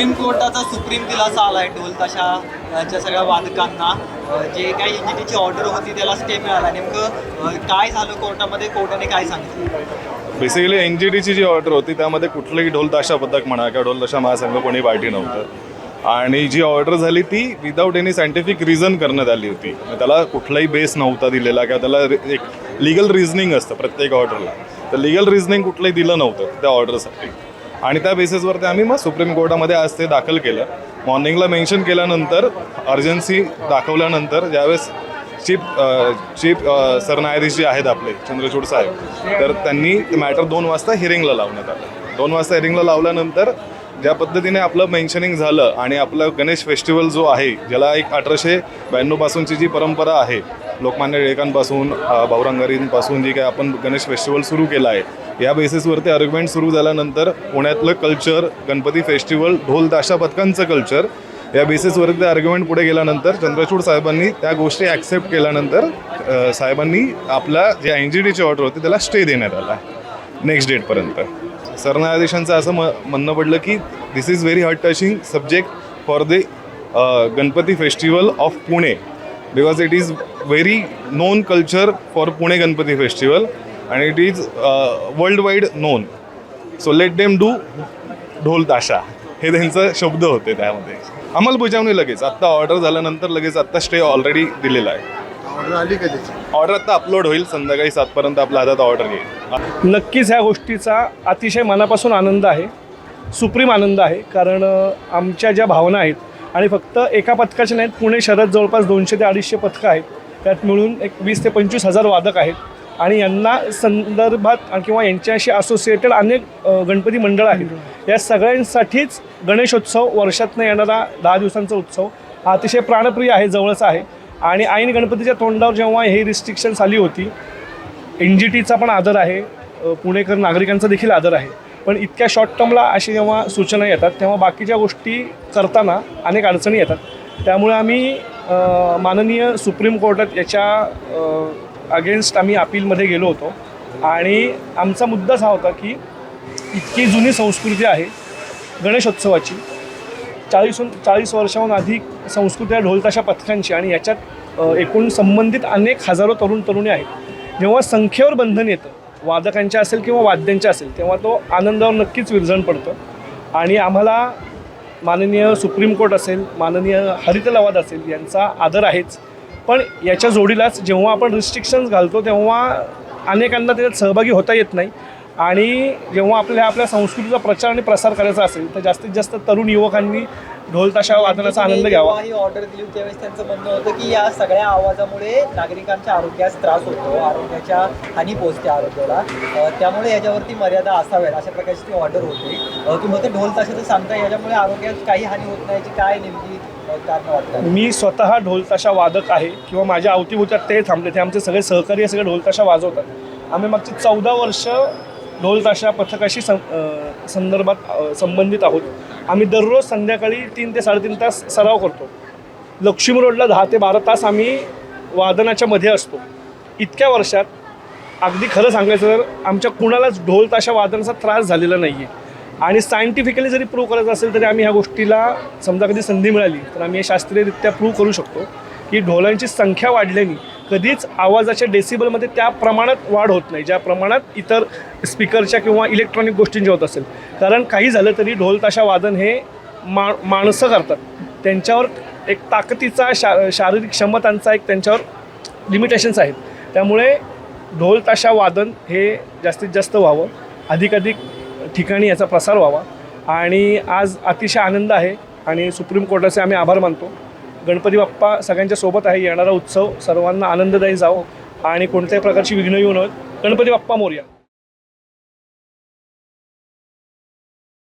Supreme कोर्टाचा supreme दिलासा आलाय ढोल तशाच्या सगळ्या वादकांना. जे काही एनजीटीची ऑर्डर होती त्याला स्टे मिळाला. नेमकं काय झालं कोर्टामध्ये? कोर्टाने काय सांगितलं? बेसिकली एन जी डीची जी ऑर्डर होती त्यामध्ये कुठलंही ढोल ताशा पथक म्हणा किंवा ढोल ताशा महासंघ कोणी पार्टी नव्हतं. आणि जी ऑर्डर झाली ती विदाऊट एनी सायंटिफिक रिझन करण्यात आली होती. त्याला कुठलाही बेस नव्हता दिलेला किंवा त्याला एक लिगल रिझनिंग असतं प्रत्येक ऑर्डरला तर लिगल रिझनिंग कुठलंही दिलं नव्हतं त्या ऑर्डरसाठी आणि त्या बेसिसवरती आम्ही मग सुप्रीम कोर्टामध्ये आज ते दाखल केलं. मॉर्निंगला मेन्शन केल्यानंतर अर्जन्सी दाखवल्यानंतर ज्यावेळेस चीफ चीफ सरन्यायाधीश जे आहेत आपले चंद्रचूड साहेब तर त्यांनी ते मॅटर दोन वाजता हिअरिंगला लावण्यात आलं. दोन वाजता हिअरिंगला लावल्यानंतर ज्या पद्धतीने आपलं मेन्शनिंग झालं आणि आपलं गणेश फेस्टिवल जो आहे ज्याला एक अठराशे ब्याण्णवपासूनची जी परंपरा आहे लोकमान्य टिळकांपासून भाऊरंगारींपासून जी काय आपण गणेश फेस्टिवल सुरू केलं आहे या बेसिसवरती आर्ग्युमेंट सुरू झाल्यानंतर पुण्यातलं कल्चर गणपती फेस्टिवल ढोल ताशा पथकांचं कल्चर या बेसिसवरती आर्ग्युमेंट पुढे गेल्यानंतर चंद्रचूड साहेबांनी त्या गोष्टी ॲक्सेप्ट केल्यानंतर साहेबांनी आपला जे एन जी डीची ऑर्डर होती त्याला स्टे देण्यात आला नेक्स्ट डेटपर्यंत सरन्यायाधीशांचं असं म म्हणणं पडलं की this is very heart touching subject for the Ganpati festival of Pune because it is very known culture for Pune Ganpati festival आणि it is world wide known so let them do dhol tasha हे त्यांचं शब्द होते त्यामध्ये. अंमलबजावणी लगेच. आत्ता order झाल्यानंतर लगेच आत्ता स्टे ऑलरेडी दिलेला आहे. ऑर्डर आली का त्याची? ऑर्डर आत्ता अपलोड होईल संध्याकाळी सातपर्यंत आपल्या हातात ऑर्डर येईल. नक्कीच ह्या गोष्टीचा अतिशय मनापासून आनंद आहे. सुप्रीम आनंद आहे. कारण आमच्या ज्या भावना आहेत आणि फक्त एका पथकाच्या नाहीत पुणे शहरात जवळपास दोनशे ते अडीचशे पथकं आहेत. त्यात मिळून एक वीस ते पंचवीस हजार वादक आहेत. आणि यांना संदर्भात किंवा यांच्याशी असोसिएटेड अनेक गणपती मंडळ आहेत. या सगळ्यांसाठीच गणेशोत्सव वर्षातनं येणारा दहा दिवसांचा उत्सव हा अतिशय प्राणप्रिय आहे जवळचा आहे. आणि ऐन गणपतीच्या तोंडावर जेव्हा हे रिस्ट्रिक्शन्स आली होती एन जी टीचा पण आदर आहे पुणेकर नागरिकांचा देखील आदर आहे. पण इतक्या शॉर्ट टर्मला अशी जेव्हा सूचना येतात तेव्हा बाकीच्या गोष्टी करताना अनेक अडचणी येतात. त्यामुळे आम्ही माननीय सुप्रीम कोर्टात याच्या अगेन्स्ट आम्ही अपीलमध्ये गेलो होतो. आणि आमचा मुद्दाच हा होता की इतकी जुनी संस्कृती आहे गणेशोत्सवाची. चाळीसहून चाळीस वर्षाहून अधिक संस्कृती आहे ढोलताशा पथकांची आणि याच्यात एकूण संबंधित अनेक हजारो तरुण तरुणी आहेत. जेव्हा संख्येवर बंधन येतं वादकांच्या असेल किंवा वाद्यांच्या असेल तेव्हा तो आनंदावर नक्कीच विरजण पडतं. आणि आम्हाला माननीय सुप्रीम कोर्ट असेल माननीय हरित लवाद असेल यांचा आदर आहेच. पण याच्या जोडीलाच जेव्हा आपण रिस्ट्रिक्शन्स घालतो तेव्हा अनेकांना त्याच्यात सहभागी होता येत नाही. आणि जेव्हा आपल्या आपल्या संस्कृतीचा प्रचार आणि प्रसार करायचा असेल तर जास्तीत जास्त तरुण युवकांनी ढोल ताशा वादनाचा आनंद घ्यावा. ही ऑर्डर दिली त्यावेळेस त्यांचं म्हणणं होतं की या सगळ्या आवाजामुळे नागरिकांच्या आरोग्यास त्रास होतो आरोग्याच्या हानी पोहोचते आरोग्याला. त्यामुळे याच्यावरती मर्यादा असाव्यात अशा प्रकारची ती ऑर्डर होती. तुम्ही होते ढोल ताशाचं सांगता याच्यामुळे आरोग्यात काही हानी होत नाही काय नेमकी मी स्वतः ढोलताशा वादक आहे किंवा माझ्या अवतीभोवत्यात ते थांबले ते आमचे सगळे सहकारी सगळे ढोलताशा वाजवतात. आम्ही मागची चौदा वर्ष ढोलताशा पथकाशी सं संदर्भात संबंधित आहोत. आम्ही दररोज संध्याकाळी तीन ते साडेतीन तास सराव करतो. लक्ष्मी रोडला दहा ते बारा तास आम्ही वादनाच्या मध्ये असतो. इतक्या वर्षात अगदी खरं सांगायचं तर आमच्या कुणालाच ढोल ताशा वादनाचा त्रास झालेला नाही आहे आणि सायंटिफिकली जरी प्रूव्ह करायचं असेल तरी आम्ही ह्या गोष्टीला समजा कधी संधी मिळाली तर आम्ही हे शास्त्रीयरित्या प्रूव्ह करू शकतो की ढोलांची संख्या वाढल्याने कधीच आवाजाच्या डेसिबलमध्ये त्या प्रमाणात वाढ होत नाही ज्या प्रमाणात इतर स्पीकरच्या किंवा इलेक्ट्रॉनिक गोष्टींच्या होत असेल. कारण काही झालं तरी ढोल ताशा वादन हे मा माणसं करतात. त्यांच्यावर एक ताकदीचा शा शारीरिक क्षमतांचा एक त्यांच्यावर लिमिटेशन्स आहेत. त्यामुळे ढोल ताशा वादन हे जास्तीत जास्त व्हावं. अधिकाधिक ठिकाणी याचा प्रसार व्हावा. आणि आज अतिशय आनंद आहे आणि सुप्रीम कोर्टाचे आम्ही आभार मानतो. गणपती बाप्पा सगळ्यांच्या सोबत आहे. येणारा उत्सव सर्वांना आनंददायी जावो. आणि कोणत्याही प्रकारची विघ्न येऊ नयेत गणपती बाप्पा मोर्या.